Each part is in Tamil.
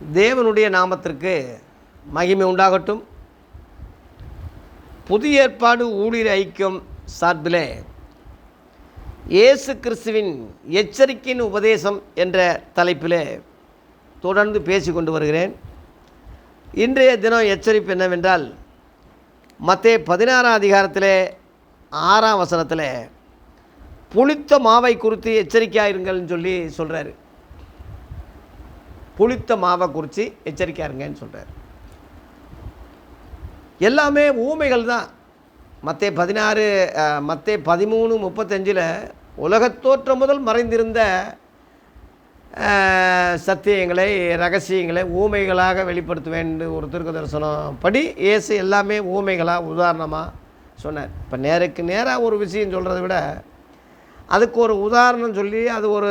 தேவனுடைய நாமத்திற்கு மகிமை உண்டாகட்டும். புதிய ஏற்பாடு ஊழியர் ஐக்கியம் சார்பில் இயேசு கிறிஸ்துவின் எச்சரிக்கையின் உபதேசம் என்ற தலைப்பில் தொடர்ந்து பேசி கொண்டு வருகிறேன். இன்றைய தினம் எச்சரிப்பு என்னவென்றால் மத்தே பதினாறாம் அதிகாரத்தில் ஆறாம் வசனத்தில் புளித்த மாவை குறித்து எச்சரிக்கையாயிருங்கள்னு சொல்லி சொல்கிறாரு புளித்த மாவை குறித்து எச்சரிக்கையாருங்கன்னு சொல்கிறார் எல்லாமே ஊமைகள் தான். மற்ற பதினாறு மற்ற பதிமூணு முப்பத்தஞ்சில் உலகத்தோற்றம் முதல் மறைந்திருந்த சத்தியங்களை ரகசியங்களை ஊமைகளாக வெளிப்படுத்துவேன் ஒரு திருக்க தரிசனம் படி இயேசு எல்லாமே ஊமைகளாக உதாரணமாக சொன்னார். இப்போ நேருக்கு நேராக ஒரு விஷயம் சொல்கிறத விட அதுக்கு ஒரு உதாரணம் சொல்லி அது ஒரு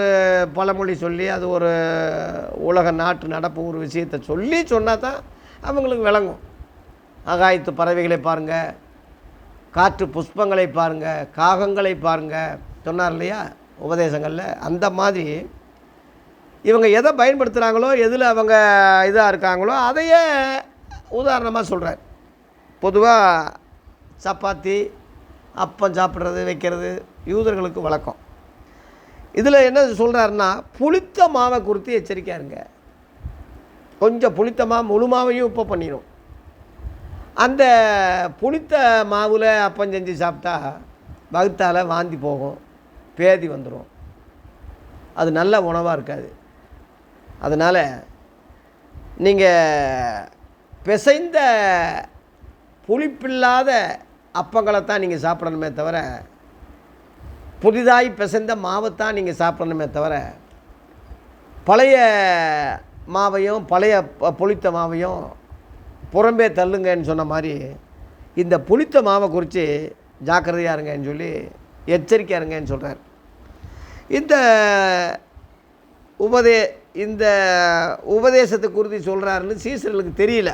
பழமொழி சொல்லி அது ஒரு உலக நாட்டு நடப்பு ஒரு விஷயத்தை சொல்லி சொன்னால் தான் அவங்களுக்கு விளங்கும். ஆகாயத்து பறவைகளை பாருங்கள் காற்று புஷ்பங்களை பாருங்கள் காகங்களை பாருங்கள் சொன்னார் இல்லையா? உபதேசங்களில் அந்த மாதிரி இவங்க எதை பயன்படுத்துகிறாங்களோ எதில் அவங்க இதாக இருக்காங்களோ அதையே உதாரணமாக சொல்கிறார் பொதுவாக சப்பாத்தி அப்பம் சாப்பிட்றது வைக்கிறது யூதர்களுக்கு வழக்கம். இதில் என்ன சொல்கிறாருன்னா புளித்த மாவை குறித்து எச்சரிக்கையா இருங்க. கொஞ்சம் புளித்த மாவு முழு மாவையும் உப்பு பண்ணிடும் அந்த புளித்த மாவில் அப்பம் செஞ்சு சாப்பிட்டா வகுத்தால் வாந்தி போகும் பேதி வந்துடும் அது நல்ல உணவாக இருக்காது. அதனால் நீங்கள் பிசைந்த புளிப்பில்லாத அப்பங்களை தான் நீங்கள் சாப்பிடணுமே தவிர புதிதாய் பிசைந்த மாவைத்தான் நீங்கள் சாப்பிடணுமே தவிர பழைய மாவையும் பழைய ப- புளித்த மாவையும் புறம்பே தள்ளுங்கன்னு சொன்ன மாதிரி இந்த புளித்த மாவை குறித்து ஜாக்கிரதையாக இருங்கன்னு சொல்லி எச்சரிக்கையாக இருங்கன்னு சொல்கிறார் இந்த உபதே இந்த உபதேசத்தை குறித்து சொல்கிறாருன்னு சீசர்களுக்கு தெரியல.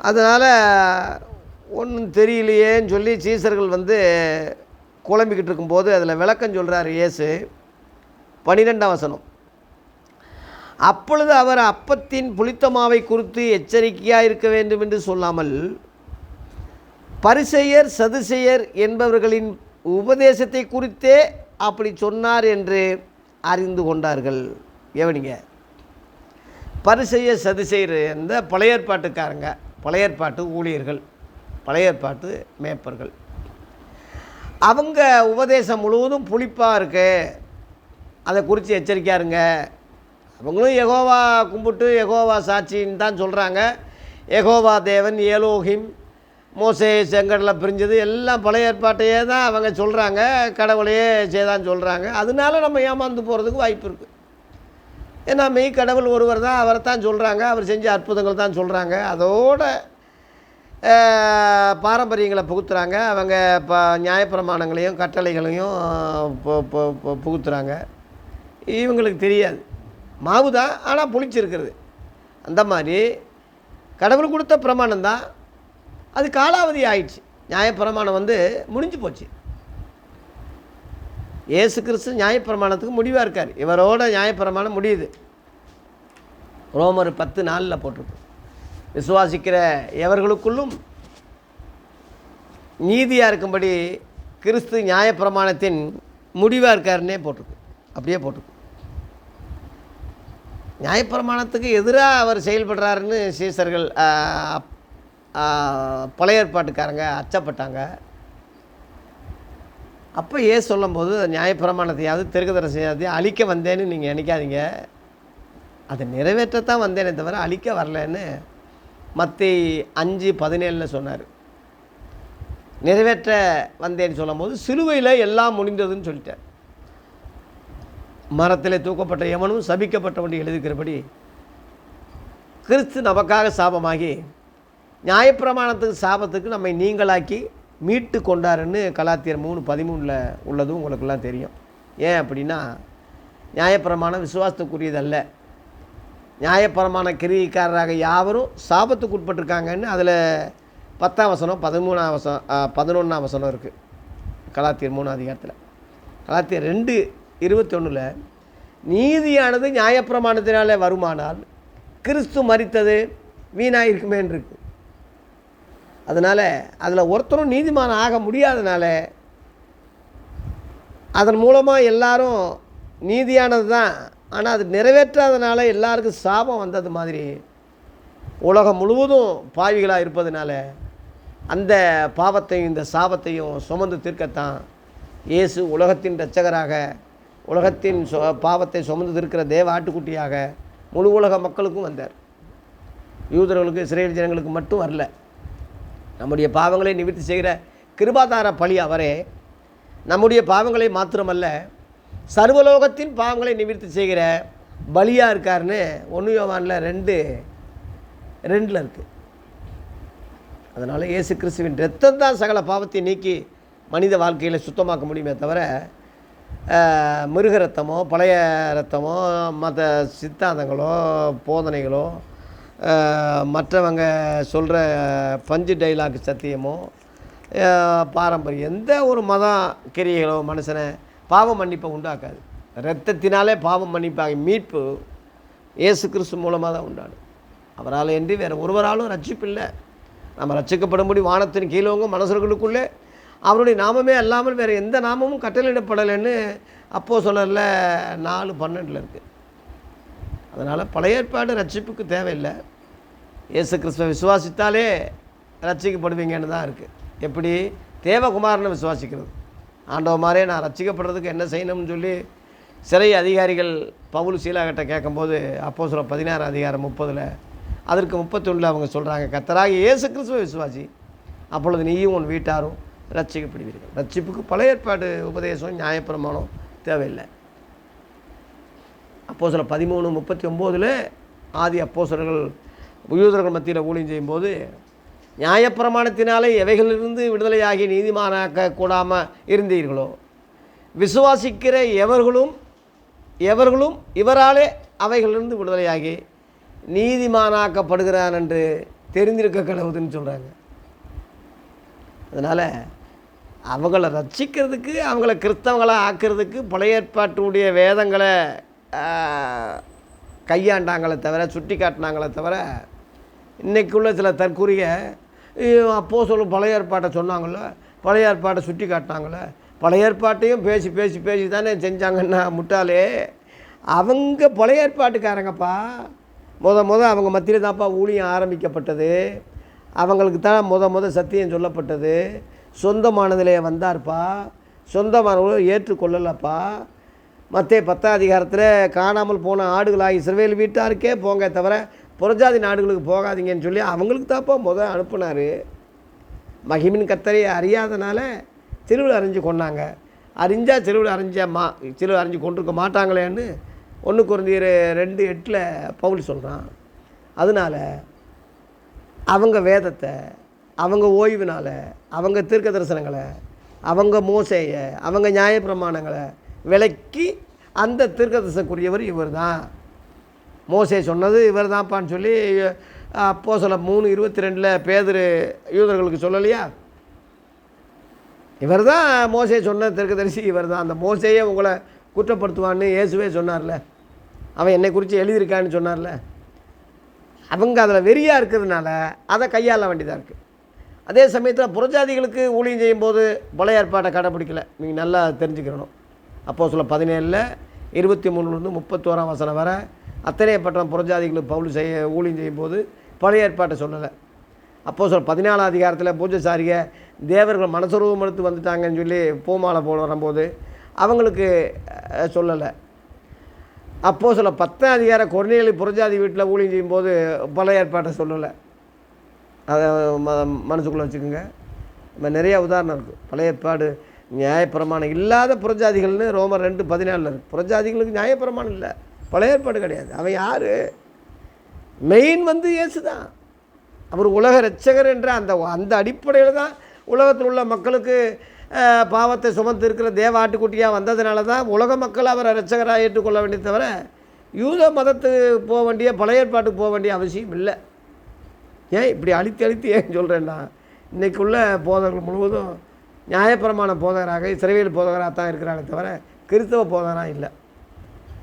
அதனால் ஒன்றும் தெரியலையேன்னு சொல்லி சீசர்கள் வந்து குழம்பிக்கிட்டு இருக்கும்போது அதில் விளக்கம் சொல்கிறார் இயேசு. பன்னிரெண்டாம் வசனம். அப்பொழுது அவர் அப்பத்தின் புளித்தமாவை குறித்து எச்சரிக்கையாக இருக்க வேண்டும் என்று சொல்லாமல் பரிசெயர் சதுசெயர் என்பவர்களின் உபதேசத்தை குறித்தே அப்படி சொன்னார் என்று அறிந்து கொண்டார்கள். எவனிங்க பரிசெயர் சதுசெயர் இந்த பழையற்பாட்டுக்காரங்க பழையற்பாட்டு ஊழியர்கள் பழையற்பாட்டு மேய்ப்பர்கள். அவங்க உபதேசம் முழுவதும் புளிப்பாக இருக்குது அதை குறித்து எச்சரிக்கையா இருங்க அவங்களும் எகோவா கும்பிட்டு எகோவா சாட்சின்னு தான் சொல்கிறாங்க எகோவா தேவன் ஏலோகிம் மோசே செங்கடலை பிரிஞ்சது எல்லாம் பழைய ஏற்பாட்டையே தான் அவங்க சொல்கிறாங்க கடவுளையே செய்தான்னு சொல்கிறாங்க அதனால நம்ம ஏமாந்து போகிறதுக்கு வாய்ப்பு இருக்குது ஏன்னா மெய் கடவுள் ஒருவர் தான் அவரை தான் சொல்கிறாங்க அவர் செஞ்ச அற்புதங்கள் தான் சொல்கிறாங்க அதோட பாரம்பரியங்களை புகுத்துறாங்க. அவங்க இப்போ நியாயப்பிரமாணங்களையும் கட்டளைகளையும் பு- பு- புகுத்துறாங்க. இவங்களுக்கு தெரியாது. மாவு தான் ஆனால் புளிச்சிருக்கிறது. அந்த மாதிரி கடவுள் கொடுத்த பிரமாணம் தான். அது காலாவதி ஆயிடுச்சு. நியாயப்பிரமாணம் வந்து முடிஞ்சு போச்சு. இயேசு கிறிஸ்து நியாயப்பிரமாணத்துக்கு முடிவாக இருக்கார். இவரோட நியாயப்பிரமாணம் முடியுது. ரோமர் பத்து நாளில் போட்டிருக்கு. விசுவாசிக்கிற எவர்களுக்குள்ளும் நீதியாக இருக்கும்படி கிறிஸ்து நியாயப்பிரமாணத்தின் முடிவாக இருக்காருன்னே போட்டிருக்கு. அப்படியே போட்டிருக்கு. நியாயப்பிரமாணத்துக்கு எதிராக அவர் செயல்படுறாருன்னு சீசர்கள் பழைய ஏற்பாட்டுக்காரங்க அச்சப்பட்டாங்க. அப்போ ஏ சொல்லும்போது நியாயப்பிரமாணத்தையாவது தெருக்குதர செய்யாதையும் அழிக்க வந்தேன்னு நீங்கள் நினைக்காதீங்க. அதை நிறைவேற்றத்தான் வந்தேனே தவிர அழிக்க வரலன்னு மத்தி அஞ்சு பதினேழில் சொன்னார். நிறைவேற்ற வந்தேன்னு சொல்லும்போது சிலுவையில் எல்லாம் முடிந்ததுன்னு சொல்லிட்டார். மரத்தில் தூக்கப்பட்ட எவனும் சபிக்கப்பட்டவன் எழுதுகிறபடி கிறிஸ்து நமக்காக சாபமாகி நியாயப்பிரமாணத்துக்கு சாபத்துக்கு நம்மை நீங்களாக்கி மீட்டு கொண்டாருன்னு கலாத்தியர் மூணு பதிமூணில் உள்ளதும் உங்களுக்கெல்லாம் தெரியும். ஏன் அப்படின்னா நியாயப்பிரமாணம் விசுவாசத்துக்குரியதல்ல. நியாயபரமான நியாயப்பிரமாண கிரியைக்காரராக யாவரும் சாபத்துக்கு உட்பட்டிருக்காங்கன்னு அதில் பத்தாம் வசனம் பதிமூணாம் வசனம் பதினொன்றாம் வசனம் இருக்குது கலாத்தியர் மூணாம் அதிகாரத்தில். கலாத்தியர் ரெண்டு இருபத்தொன்னில் நீதியானது நியாயப்பிரமாணத்தினாலே வருமானால் கிறிஸ்து மறித்தது வீணாக இருக்குமேன்ருக்கு அதனால் அதில் ஒருத்தரும் நீதிமானம் ஆக முடியாதனால அதன் மூலமாக எல்லாரும் நீதியானது தான் ஆனால் அது நிறைவேற்றாதனால எல்லாருக்கும் சாபம் வந்தது மாதிரி. உலகம் முழுவதும் பாவிகளாக இருப்பதனால அந்த பாவத்தையும் இந்த சாபத்தையும் சுமந்து தீர்க்கத்தான் இயேசு உலகத்தின் இரட்சகராக உலகத்தின் சொ பாவத்தை சுமந்து தீர்க்கிற தேவ ஆட்டுக்குட்டியாக முழு உலக மக்களுக்கும் வந்தார். யூதர்களுக்கு இஸ்ரேல் ஜனங்களுக்கு மட்டும் வரல. நம்முடைய பாவங்களை நிவர்த்தி செய்கிற கிருபாதார பழி அவரே நம்முடைய பாவங்களை மாத்திரமல்ல சர்வலோகத்தின் பாவங்களை நிவர்த்தி செய்கிற பலியாக இருக்காருன்னு ஒன்று யோவானில் ரெண்டு ரெண்டில் இருக்குது அதனால் இயேசு கிறிஸ்துவின் ரத்தம் தான் சகல பாவத்தை நீக்கி மனித வாழ்க்கையில் சுத்தமாக்க முடியுமே தவிர மிருக ரத்தமோ பழைய ரத்தமோ மற்ற சித்தாந்தங்களோ போதனைகளோ மற்றவங்க சொல்கிற பஞ்சு டைலாக் சத்தியமோ பாரம்பரியம் எந்த ஒரு மத கிரியைகளோ மனுஷனை பாவ மன்னிப்பை உண்டாக்காது. இரத்தத்தினாலே பாவம் மன்னிப்பாக மீட்பு இயேசு கிறிஸ்து மூலமாக தான் உண்டாடும் அவரால் என்று வேறு ஒருவராலும் ரட்சிப்பில்லை நம்ம ரட்சிக்கப்படும்படி வானத்தின் கீழவங்க மனசர்களுக்குள்ளே அவருடைய நாமமே அல்லாமல் வேறு எந்த நாமமும் கட்டளையிடப்படலைன்னு அப்போது சொல்லல நாலு பன்னெண்டில் இருக்குது அதனால் பழைய ஏற்பாடு ரட்சிப்புக்கு தேவையில்லை. இயேசு கிறிஸ்துவை விசுவாசித்தாலே ரட்சிக்கப்படுவீங்கன்னு தான் இருக்குது எப்படி? தேவகுமாரனை விசுவாசிக்கிறது. ஆண்டவ மாதிரியே நான் ரட்சிக்கப்படுறதுக்கு என்ன செய்யணும்னு சொல்லி சிறை அதிகாரிகள் பவுல் சீலாகிட்ட கேட்கும்போது அப்போ சொல்ல பதினாறு அதிகாரம் முப்பதில் அதற்கு முப்பத்தொன்னில் அவங்க சொல்கிறாங்க கத்தராக இயேசு கிறிஸ்துவ விசுவாசி. அப்பொழுது நீயும் உன் வீட்டாரும் ரட்சிக்கப்படுவீர்கள். ரட்சிப்புக்கு பழைய ஏற்பாடு உபதேசம் நியாயப்பிரமாணம் தேவையில்லை. அப்போ சில பதிமூணு முப்பத்தி ஒம்போதில் ஆதி அப்போசர்கள் யூதர்கள் மத்தியில் ஊழியம் செய்யும்போது நியாயப்பிரமாணத்தினாலே எவைகளிலிருந்து விடுதலையாகி நீதிமானாக்க கூடாமல் இருந்தீர்களோ? விசுவாசிக்கிற எவர்களும் எவர்களும் இவராலே அவைகளிலிருந்து விடுதலையாகி நீதிமானாக்கப்படுகிறான் என்று தெரிந்திருக்க கடவுதுன்னு சொல்கிறாங்க அதனால் அவங்கள ரட்சிக்கிறதுக்கு அவங்கள கிறிஸ்தவங்களாக ஆக்கிறதுக்கு பழைய ஏற்பாட்டுடைய வேதங்களை கையாண்டாங்களே தவிர சுட்டி காட்டினாங்களே தவிர இன்றைக்குள்ள சில தற்கூறிய அப்போ சொல்லும் பழைய ஏற்பாட்டை சொன்னாங்கள்ல பழைய ஏற்பாட்டை சுட்டி காட்டினாங்களே பழைய ஏற்பாட்டையும் பேசி பேசி பேசி தானே செஞ்சாங்கன்னா முட்டாளே. அவங்க பழைய ஏற்பாட்டுக்காரங்கப்பா. முத முத அவங்க மத்தியில் தான்ப்பா ஊழியம் ஆரம்பிக்கப்பட்டது. அவங்களுக்கு தான் முத முத சத்தியம் சொல்லப்பட்டது. சொந்தமானதிலே வந்தார்ப்பா. சொந்தமானவர்கள் ஏற்றுக்கொள்ளலப்பா. மற்ற பத்தாம் அதிகாரத்தில் காணாமல் போன ஆடுகளாகி சிறுவையில் வீட்டாருக்கே போங்க தவிர புறஜாதி நாடுகளுக்கு போகாதீங்கன்னு சொல்லி அவங்களுக்கு தான்ப்பா முதல் அனுப்புனார். மகிமின் கத்தரை அறியாதனால திருவிழா அறிஞ்சு கொண்டாங்க அறிஞ்சால் திருவிழா அறிஞ்சா மா திருவிழா அறிஞ்சு கொண்டிருக்க மாட்டாங்களேன்னு ஒன்று குறைந்தீர் ரெண்டு எட்டில் பவுல் சொல்கிறான் அதனால் அவங்க வேதத்தை அவங்க ஓய்வினால் அவங்க தீர்க்க தரிசனங்களை அவங்க மோசையை அவங்க நியாயப்பிரமாணங்களை விலக்கி அந்த தீர்க்க தரிசனக்குரியவர் இவர் தான் மோசே சொன்னது இவர் தான்ப்பான்னு சொல்லி அப்போ சொல்ல மூணு இருபத்தி ரெண்டில் பேதர் யூதர்களுக்கு சொல்லலையா? இவர் தான் மோசே சொன்ன தரிசி இவர் தான். அந்த மோசையே உங்களை குற்றப்படுத்துவான்னு இயேசுவே சொன்னார்ல. அவன் என்னை குறித்து எழுதியிருக்கான்னு சொன்னார்ல. அவங்க அதில் வெறியாக இருக்கிறதுனால அதை கையாள வேண்டியதாக இருக்குது அதே சமயத்தில் புறஜாதிகளுக்கு ஊழியம் செய்யும்போது பழைய ஏற்பாட்டை கடைப்பிடிக்கல. நீங்கள் நல்லா தெரிஞ்சுக்கிறணும். அப்போ சொல்ல பதினேழில் இருபத்தி மூணுலேருந்து முப்பத்தோராம் வசனம் வரை அத்தனை பட்டம் புறஜாதிகளுக்கு பவுல் செய்ய ஊழியம் செய்யும்போது பழைய ஏற்பாட்டை சொல்லலை அப்போ சொல்ல பதினாலாம் அதிகாரத்தில் பூஜைசாரிய தேவர்கள் மனசுரூபம் எடுத்து வந்துட்டாங்கன்னு சொல்லி பூமாலை போல வரும்போது அவங்களுக்கு சொல்லலை. அப்போ சில பத்தாம் அதிகார கொர்நேலி புறஜாதி வீட்டில் ஊழியம் செய்யும்போது பழைய ஏற்பாட்டை சொல்லலை. அதை ம மனசுக்குள்ளே வச்சுக்கோங்க. நம்ம நிறைய உதாரணம் இருக்குது பழைய ஏற்பாடு நியாயப்பிரமாணம் இல்லாத புறஜாதிகள்னு ரோமர் ரெண்டு பதினாலில் இருக்குது புறஜாதிகளுக்கு நியாயப்பிரமாணம் இல்லை. பழைய ஏற்பாடு கிடையாது. அவன் யார்? மெயின் வந்து இயேசு தான் அவர் உலக ரட்சகர் என்ற அந்த அந்த அடிப்படையில் தான் உலகத்தில் உள்ள மக்களுக்கு பாவத்தை சுமந்து இருக்கிற தேவ ஆட்டுக்குட்டியாக வந்ததுனால தான் உலக மக்கள் அவரை ரட்சகராக ஏற்றுக்கொள்ள வேண்டிய தவிர யூத மதத்துக்கு போக வேண்டிய பழைய ஏற்பாட்டுக்கு போக வேண்டிய அவசியம் இல்லை. ஏன் இப்படி அழித்து அழித்து ஏன் சொல்கிறேன்னா இன்றைக்குள்ள போதகர்கள் முழுவதும் நியாயப்பிரமான போதகராக இஸ்ரவேல் போதகராக தான் இருக்கிறாங்க தவிர கிறிஸ்தவ போதகராக இல்லை.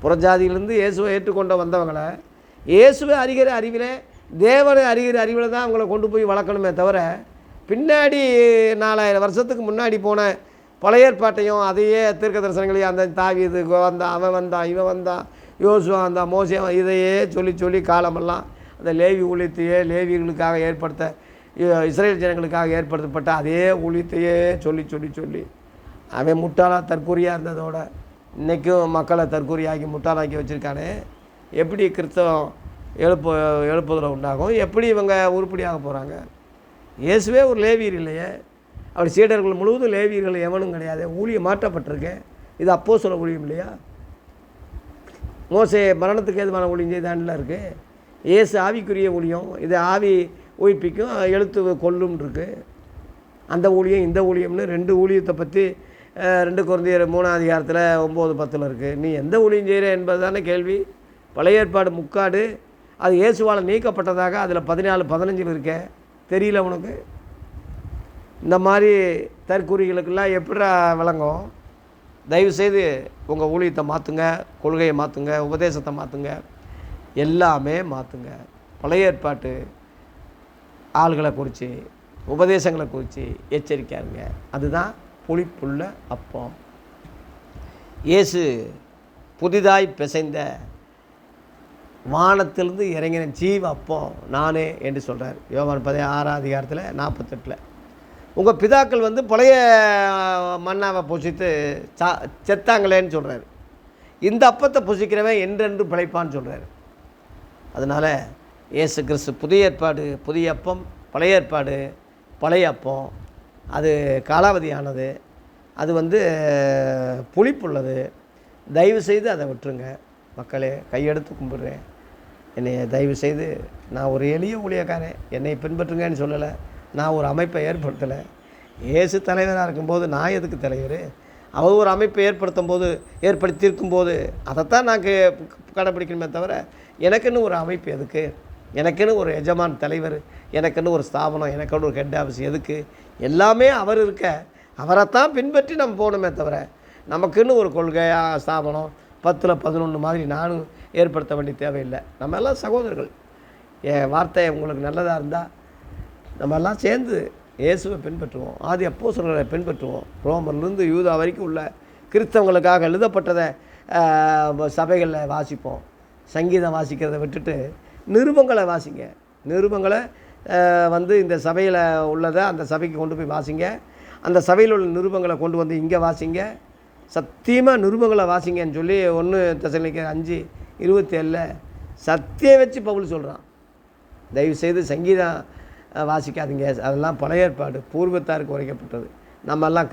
புறஜாதியிலேருந்து இயேசுவை ஏற்றுக்கொண்டு வந்தவங்களை இயேசுவை அறிகிற அறிவிலே தேவனை அறிகிற அறிவில் தான் அவங்கள கொண்டு போய் வளர்க்கணுமே தவிர பின்னாடி நாலாயிரம் வருஷத்துக்கு முன்னாடி போன பழைய ஏற்பாட்டையும் அதையே தீர்க்க தரிசனங்களையும் அந்த தாவி இது வந்தான் அவன் வந்தான் இவன் வந்தான் யோசுவா வந்தான் மோசியம் இதையே சொல்லி சொல்லி காலமெல்லாம் அந்த லேவி ஊழியத்தையே லேவிகளுக்காக ஏற்படுத்த இஸ்ரேல் ஜனங்களுக்காக ஏற்படுத்தப்பட்ட அதே ஊழியத்தையே சொல்லி சொல்லி சொல்லி அவன் முட்டாளாக தற்கூரியாக இருந்ததோட இன்றைக்கும் மக்களை தற்கூரியாக்கி முட்டாளாக்கி வச்சுருக்கானே. எப்படி கிறிஸ்தவம் எழுப்பு எழுப்புதல் உண்டாகும்? எப்படி இவங்க உருப்படியாக போகிறாங்க இயேசுவே ஒரு லேவியர் இல்லையே. அவர் சீடர்கள் முழுவதும் லேவியர்கள் எவனும் கிடையாது. ஊழியம் மாற்றப்பட்டிருக்கேன் இது அப்போ சொல்ல ஊழியம் இல்லையா? மோசே மரணத்துக்கு ஏதுவான ஊழியம் செய்தாண்டில் இருக்குது இயேசு ஆவிக்குரிய ஊழியம். இது ஆவி உயிர்ப்பிக்கும் எழுத்து கொல்லும் இருக்குது அந்த ஊழியம் இந்த ஊழியம்னு ரெண்டு ஊழியத்தை பற்றி ரெண்டு குழந்தையர் மூணாம் அதிகாரத்தில் ஒம்பது பத்தில் இருக்குது நீ எந்த ஊழியம் செய்கிற என்பது தானே கேள்வி. பழைய ஏற்பாடு முக்காடு. அது இயேசுவால் நீக்கப்பட்டதாக அதில் பதினாலு பதினஞ்சில் இருக்க. தெரியல உனக்கு? இந்த மாதிரி தற்கூறிகளுக்கெல்லாம் எப்படா விளங்கும்? தயவுசெய்து உங்கள் ஊழியத்தை மாற்றுங்க கொள்கையை மாற்றுங்க உபதேசத்தை மாற்றுங்க எல்லாமே மாற்றுங்க பழைய ஏற்பாட்டு ஆள்களை குறித்து உபதேசங்களை குறித்து எச்சரிக்கையாருங்க அதுதான் புளிப்புள்ள அப்பம். இயேசு புதிதாய் பிசைந்த வானத்திலிருந்து இறங்கின ஜீவ அப்பம் நானே என்று சொல்கிறார் யோகான் பதி ஆறாம் அதிகாரத்தில் நாற்பத்தெட்டில். உங்கள் பிதாக்கள் வந்து பழைய மண்ணாவை புசித்து சா செத்தாங்களேன்னு சொல்கிறாரு இந்த அப்பத்தை புசிக்கிறவன் என்றென்று பிழைப்பான்னு சொல்கிறாரு அதனால் இயேசு கிறிஸ்து புதிய ஏற்பாடு புதிய அப்பம் பழைய ஏற்பாடு பழைய அப்பம் அது காலாவதியானது. அது வந்து புளிப்புள்ளது. தயவு செய்து அதை விட்டுருங்க. மக்களே கையெடுத்து கும்பிடுறேன். என்னை தயவு செய்து நான் ஒரு எளிய ஊழியக்காரன். என்னை பின்பற்றுங்கன்னு சொல்லலை. நான் ஒரு அமைப்பை ஏற்படுத்தலை. இயேசு தலைவராக இருக்கும்போது நான் எதுக்கு தலைவர் அவர் ஒரு அமைப்பை ஏற்படுத்தும் போது ஏற்படுத்தியிருக்கும் போது அதைத்தான் நான் கடைப்பிடிக்கணுமே தவிர எனக்குன்னு ஒரு அமைப்பு எதுக்கு? எனக்குன்னு ஒரு எஜமான் தலைவர் எனக்குன்னு ஒரு ஸ்தாபனம் எனக்குன்னு ஒரு ஹெட் ஆஃபீஸ் எதுக்கு? எல்லாமே அவர் இருக்க. அவரைத்தான் பின்பற்றி நம்ம போகணுமே தவிர நமக்குன்னு ஒரு கொள்கையாக ஸ்தாபனம் பத்தில் பதினொன்று மாதிரி நானும் ஏற்படுத்த வேண்டிய தேவையில்லை. நம்ம எல்லாம் சகோதரர்கள். என் வார்த்தை உங்களுக்கு நல்லதாக இருந்தால் நம்ம எல்லாம் சேர்ந்து இயேசுவை பின்பற்றுவோம். ஆதி அப்போஸ்தலர்களை பின்பற்றுவோம். ரோமர்லேருந்து யூதா வரைக்கும் உள்ள கிறிஸ்தவங்களுக்காக எழுதப்பட்டதை சபைகளில் வாசிப்போம். சங்கீதம் வாசிக்கிறதை விட்டுட்டு நிருபங்களை வாசிங்க. நிருபங்களை வந்து இந்த சபையில் உள்ளதை அந்த சபைக்கு கொண்டு போய் வாசிங்க. அந்த சபையில் உள்ள நிருபங்களை கொண்டு வந்து இங்கே வாசிங்க. சத்தியமாக நிருபங்களை வாசிங்கன்னு சொல்லி ஒன்று தசனிக்க அஞ்சு இருபத்தி ஏழில் சத்தியம் வச்சு பவுல் சொல்கிறான் தயவுசெய்து சங்கீதம் வாசிக்காதீங்க. அதெல்லாம் பழைய ஏற்பாடு. பூர்வத்தாருக்கு உரைக்கப்பட்டது. நம்ம எல்லாம்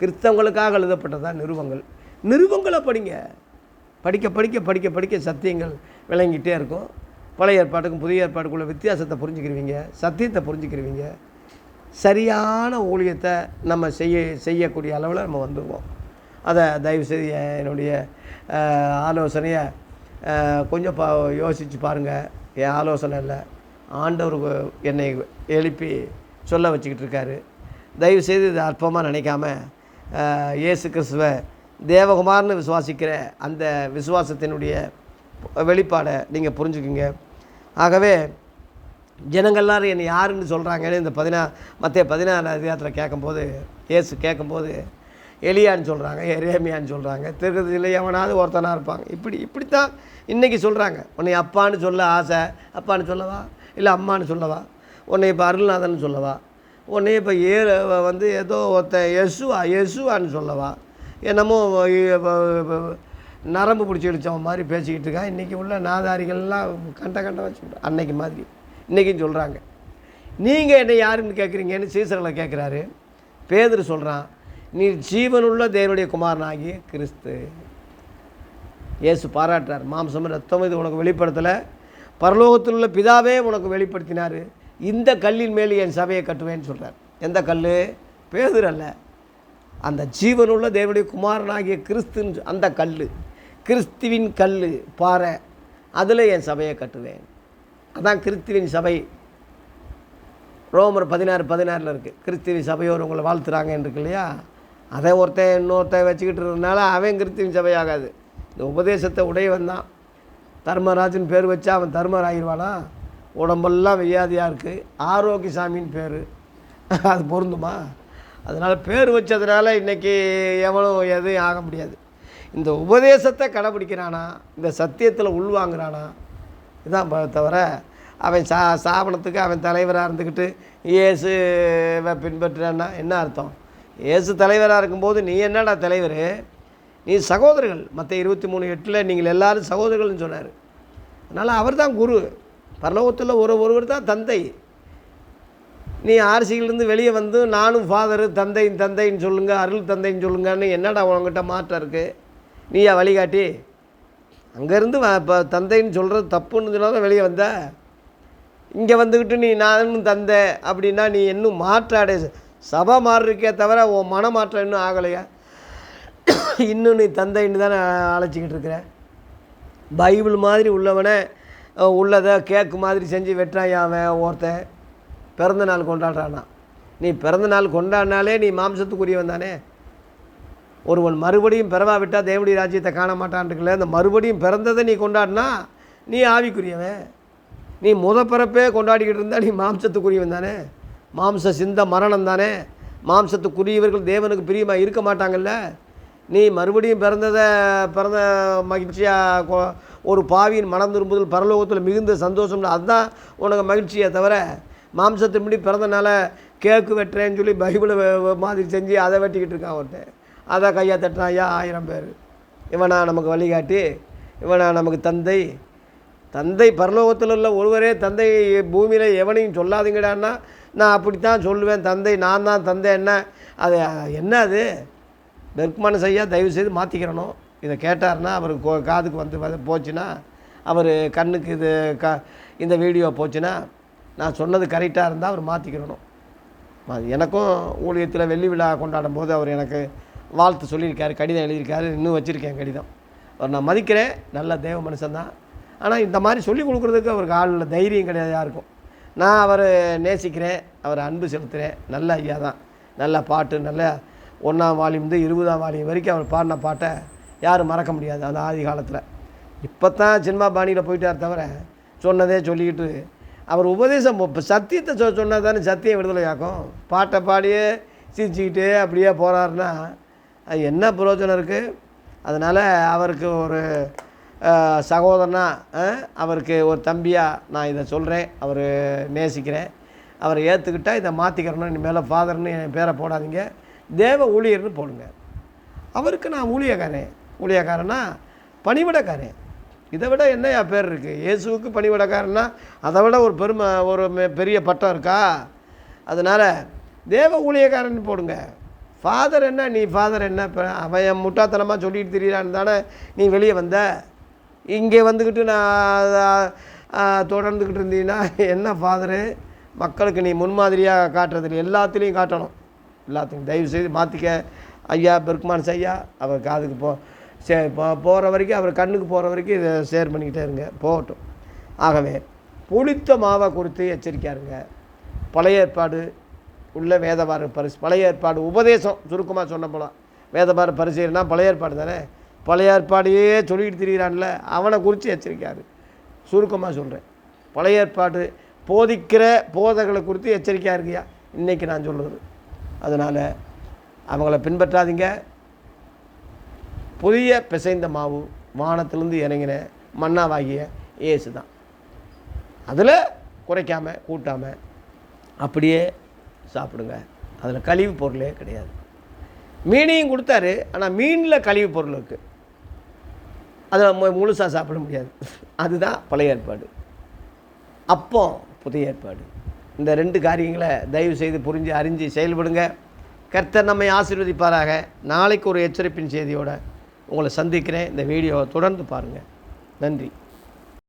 கிறித்தவங்களுக்காக எழுதப்பட்டதான் நிருபங்கள். நிருபங்களை படிங்க. படிக்க படிக்க படிக்க படிக்க சத்தியங்கள் விளங்கிட்டே இருக்கும். பழைய ஏற்பாட்டுக்கும் புதிய ஏற்பாட்டுக்குள்ள வித்தியாசத்தை புரிஞ்சுக்கிருவீங்க சத்தியத்தை புரிஞ்சுக்கிருவீங்க. சரியான ஊழியத்தை நம்ம செய்ய செய்யக்கூடிய அளவில் நம்ம வந்துடுவோம் அதை தயவுசெய்து என்னுடைய ஆலோசனையை கொஞ்சம் பா யோசித்து பாருங்கள் என் ஆலோசனை இல்லை. ஆண்டவர் என்னை எழுப்பி சொல்ல வச்சுக்கிட்டு இருக்காரு தயவுசெய்து இது அற்பமாக நினைக்காம இயேசு கிறிஸ்துவை தேவகுமார்னு விசுவாசிக்கிற அந்த விசுவாசத்தினுடைய வெளிப்பாடை நீங்கள் புரிஞ்சுக்குங்க. ஆகவே ஜனங்கள் எல்லாரும் என்னை யாருன்னு சொல்கிறாங்கன்னு இந்த பதினா மற்ற பதினாறு அதிகாரத்தில் கேட்கும்போது ஏசு கேட்கும்போது எலியான்னு சொல்கிறாங்க எரேமியான்னு சொல்கிறாங்க திருக்கதில் எவனாவது ஒருத்தனாக இருப்பாங்க. இப்படி இப்படித்தான் இன்றைக்கி சொல்கிறாங்க உன்னை அப்பான்னு சொல்ல ஆசை அப்பான்னு சொல்லவா? இல்லை அம்மான்னு சொல்லவா? உன்னை இப்போ அருள்நாதன் சொல்லவா? உன்னை இப்போ ஏ வந்து ஏதோ ஒருத்தன் எசுவா எசுவான்னு சொல்லவா? என்னமோ நரம்பு பிடிச்சி எடுத்தவன் மாதிரி பேசிக்கிட்டு இருக்கான் இன்றைக்கி உள்ள நாதாரிகள்லாம் கண்ட கண்ட வச்சு அன்னைக்கு மாதிரி. இன்றைக்கும் சொல்கிறாங்க நீங்கள் என்னை யாருன்னு கேட்குறீங்கன்னு சீசரில் கேட்குறாரு பேதர் சொல்கிறான் நீ ஜீவனுள்ள தேவனுடைய குமாரனாகிய கிறிஸ்து. இயேசு பாராட்டுறார். மாம்சம் ரத்தம் இது உனக்கு வெளிப்படுத்தலை. பரலோகத்தில் உள்ள பிதாவே உனக்கு வெளிப்படுத்தினார். இந்த கல்லின் மேல் என் சபையை கட்டுவேன்னு சொல்கிறார் எந்த கல் பேதர் அல்ல. அந்த ஜீவனுள்ள தேவனுடைய குமாரனாகிய கிறிஸ்துன்னு அந்த கல் கிறிஸ்துவின் கல் பாறை அதில் என் சபையை கட்டுவேன். அதான் கிறிஸ்துவின் சபை. ரோமர் பதினாறு பதினாறில் இருக்குது கிறிஸ்துவின் சபையோர் உங்களை வாழ்த்துறாங்க இருக்கு இல்லையா? அதை ஒருத்தன் இன்னொருத்தன் வச்சுக்கிட்டு இருந்தனால அவன் கிறிஸ்துவின் சபையாகாது. இந்த உபதேசத்தை உடையவன் தான். தர்மராஜன் பேர் வச்சா அவன் தர்மர் ஆகிடுவானா உடம்பெல்லாம் வியாதியாக இருக்குது ஆரோக்கிய சாமின்னு பேர். அது பொருந்துமா? அதனால் பேர் வச்சதுனால இன்றைக்கி எவனும் எதுவும் ஆக முடியாது. இந்த உபதேசத்தை கடைப்பிடிக்கிறானா இந்த சத்தியத்தில் உள்வாங்கிறானா இதுதான் தவிர அவன் சா ஸ்தாபனத்துக்கு அவன் தலைவராக இருந்துக்கிட்டு இயேசு பின்பற்றுறான்னா என்ன அர்த்தம்? இயேசு தலைவராக இருக்கும்போது நீ என்னடா தலைவர்? நீ சகோதரர்கள். மற்ற இருபத்தி மூணு எட்டில் நீங்கள் எல்லாரும் சகோதரர்கள்னு சொன்னார். அதனால் அவர் தான் குரு. பரலோகத்தில் ஒரு ஒருவர் தான் தந்தை. நீ ஆர்சியிலேருந்து வெளியே வந்து நானும் ஃபாதரு தந்தையின் தந்தைன்னு சொல்லுங்கள் அருள் தந்தைன்னு சொல்லுங்கன்னு என்னடா உங்ககிட்ட மாற்றம் இருக்குது நீயா வழிகாட்டி. அங்கேருந்து இப்போ தந்தைன்னு சொல்கிறது தப்புன்னு சொல்லாத வெளியே வந்த. இங்கே வந்துக்கிட்டு நீ நானும் தந்தை அப்படின்னா நீ இன்னும் மாற்றாடே. சபை மாறுறக்கே தவிர உன் மன மாற்றம் இன்னும் ஆகலையா? இன்னும் நீ தந்தைன்னு தானே அழைச்சிக்கிட்டு இருக்கிற. பைபிள் மாதிரி உள்ளவனை உள்ளதை கேக்கு மாதிரி செஞ்சு வெட்டுறான் அவன் ஒருத்தன். பிறந்த நாள் கொண்டாடுறானா நீ பிறந்த நாள் கொண்டாடினாலே நீ மாம்சத்துக்குரியவன் தானே? ஒருவன் மறுபடியும் பிறவாவிட்டால் தேவனுடைய ராஜ்யத்தை காண மாட்டான்ட்டுக்கல இந்த மறுபடியும் பிறந்ததை நீ கொண்டாடினா நீ ஆவிக்குரியவன். நீ முத பிறப்பே கொண்டாடிக்கிட்டு இருந்தால் நீ மாம்சத்துக்குரியவன் தானே. மாம்ச சிந்த மரணம் தானே. மாம்சத்துக்குரியவர்கள் தேவனுக்கு பிரியமாக இருக்க மாட்டாங்கல்ல. நீ மறுபடியும் பிறந்ததை பிறந்த மகிழ்ச்சியாக ஒரு பாவியின் மனம் திரும்புதல் பரலோகத்தில் மிகுந்த சந்தோஷம் அதுதான் உனக்கு மகிழ்ச்சியை தவிர மாம்சத்தின்படி பிறந்தனால கேக்கு வெட்டுறேன்னு சொல்லி பைபிளை மாதிரி செஞ்சு அதை வெட்டிக்கிட்டு இருக்கான் அவர்கிட்ட அதை கையை தட்டினா ஐயா ஆயிரம் பேர். இவனா நமக்கு வழிகாட்டி. இவனா நமக்கு தந்தை. தந்தை பரலோகத்தில் உள்ள ஒருவரே தந்தை பூமியில் எவனையும் சொல்லாதீங்கடான்னா நான் அப்படித்தான் சொல்லுவேன் தந்தை நான் தான் தந்தை என்ன? அது என்ன அது? பெர்க்மான் ஐயா தயவு செய்து மாற்றிக்கிறணும் இதை கேட்டார்னா அவர் காதுக்கு வந்து போச்சுன்னா அவர் கண்ணுக்கு இது க இந்த வீடியோ போச்சுன்னா நான் சொன்னது கரெக்டாக இருந்தால் அவர் மாற்றிக்கிறணும் அது எனக்கும் ஊழியத்தில் வெள்ளி விழா கொண்டாடும் போது அவர் எனக்கு வாழ்த்து சொல்லியிருக்காரு கடிதம் எழுதியிருக்காரு இன்னும் வச்சுருக்கேன் கடிதம். அவர் நான் மதிக்கிறேன் நல்ல தேவ மனுஷன்தான். ஆனால் இந்த மாதிரி சொல்லி கொடுக்குறதுக்கு அவருக்கு ஆளில் தைரியம் கிடையாது யாருக்கும். நான் அவர் நேசிக்கிறேன் அவர் அன்பு செலுத்துகிறேன் நல்ல ஐயா தான் நல்ல பாட்டு நல்ல ஒன்றாம் வாலியிருந்து இருபதாம் வாலியம் வரைக்கும் அவர் பாடின பாட்டை யாரும் மறக்க முடியாது அந்த ஆதி காலத்தில். இப்போ தான் சினிமா பாணியில் போயிட்டார் தவிர சொன்னதே சொல்லிக்கிட்டு அவர் உபதேசம் இப்போ சத்தியத்தை சொ சொன்னால் தானே சத்தியம் விடுதலையாக்கும் பாட்டை பாடியே சிரிச்சுக்கிட்டு அப்படியே போகிறாருன்னா அது என்ன பிரயோஜனம் இருக்குது அதனால் அவருக்கு ஒரு சகோதரனாக சகோதரனா அவருக்கு ஒரு தம்பியாக நான் இதை சொல்கிறேன் அவர் நேசிக்கிறேன். அவரை ஏற்றுக்கிட்டா இதை மாற்றிக்கிறணும் இனிமேல் ஃபாதர்னு என் பேரை போடாதீங்க. தேவ ஊழியர்னு போடுங்க. அவருக்கு நான் ஊழியக்காரன். ஊழியக்காரனா பணிவிடக்காரன். இதை விட என்னையா பேர் இருக்குது இயேசுவுக்கு பணிவிடக்காரன்னா அதை விட ஒரு பெருமை ஒரு பெரிய பட்டம் இருக்கா? அதனால் தேவ ஊழியக்காரன் போடுங்க. ஃபாதர் என்ன? நீ ஃபாதர் என்ன? இப்போ அவன் என் முட்டாத்தனமாக சொல்லிட்டு திரியிறான்னு தானே நீ வெளியே வந்த? இங்கே வந்துக்கிட்டு நான் தொடர்ந்துக்கிட்டு இருந்தீங்கன்னா என்ன ஃபாதரு மக்களுக்கு நீ முன்மாதிரியாக காட்டுறதில்ல எல்லாத்துலேயும் காட்டணும். எல்லாத்துக்கும் தயவு செய்து மாற்றிக்க ஐயா பெருக்குமான்ஸ் ஐயா அவர் காதுக்கு போ சே போ போகிற வரைக்கும் அவர் கண்ணுக்கு போகிற வரைக்கும் இதை ஷேர் பண்ணிக்கிட்டே இருங்க. போகட்டும். ஆகவே புளித்த மாவை குறித்து எச்சரிக்கையா இருங்க. பழைய ஏற்பாடு உள்ள வேதபார பரிசு. பழைய ஏற்பாடு உபதேசம் சுருக்கமாக சொன்ன போலாம் வேதபார பரிசீலனா பழைய ஏற்பாடு தானே? பழைய ஏற்பாடையே சொல்லிக்கிட்டு திரிகிறான்ல அவனை குறித்து எச்சரிக்காரு. சுருக்கமாக சொல்கிறேன் பழைய ஏற்பாடு போதிக்கிற போதகளை குறித்து எச்சரிக்கையாக இருக்கியா? இன்றைக்கி நான் சொல்கிறது அதனால் அவங்கள பின்பற்றாதீங்க. புதிய பிசைந்த மாவு வானத்திலிருந்து இறங்கின மன்னாவாகிய இயேசு தான் அதில் குறைக்காமல் கூட்டாமல் அப்படியே சாப்பிடுங்க. அதில் கழிவு பொருளே கிடையாது. மீனையும் கொடுத்தாரு ஆனால் மீனில் கழிவு பொருள் இருக்குது அதை மு முழுசாக சாப்பிட முடியாது. அதுதான் பழைய ஏற்பாடு. அப்போ புதிய ஏற்பாடு. இந்த ரெண்டு காரியங்களை தயவு செய்து புரிஞ்சு அறிஞ்சு செயல்படுங்க. கர்த்தர் நம்மை ஆசீர்வதிப்பாராக. நாளைக்கு ஒரு எச்சரிப்பின் செய்தியோட உங்களை சந்திக்கிறேன். இந்த வீடியோவை தொடர்ந்து பாருங்கள் நன்றி.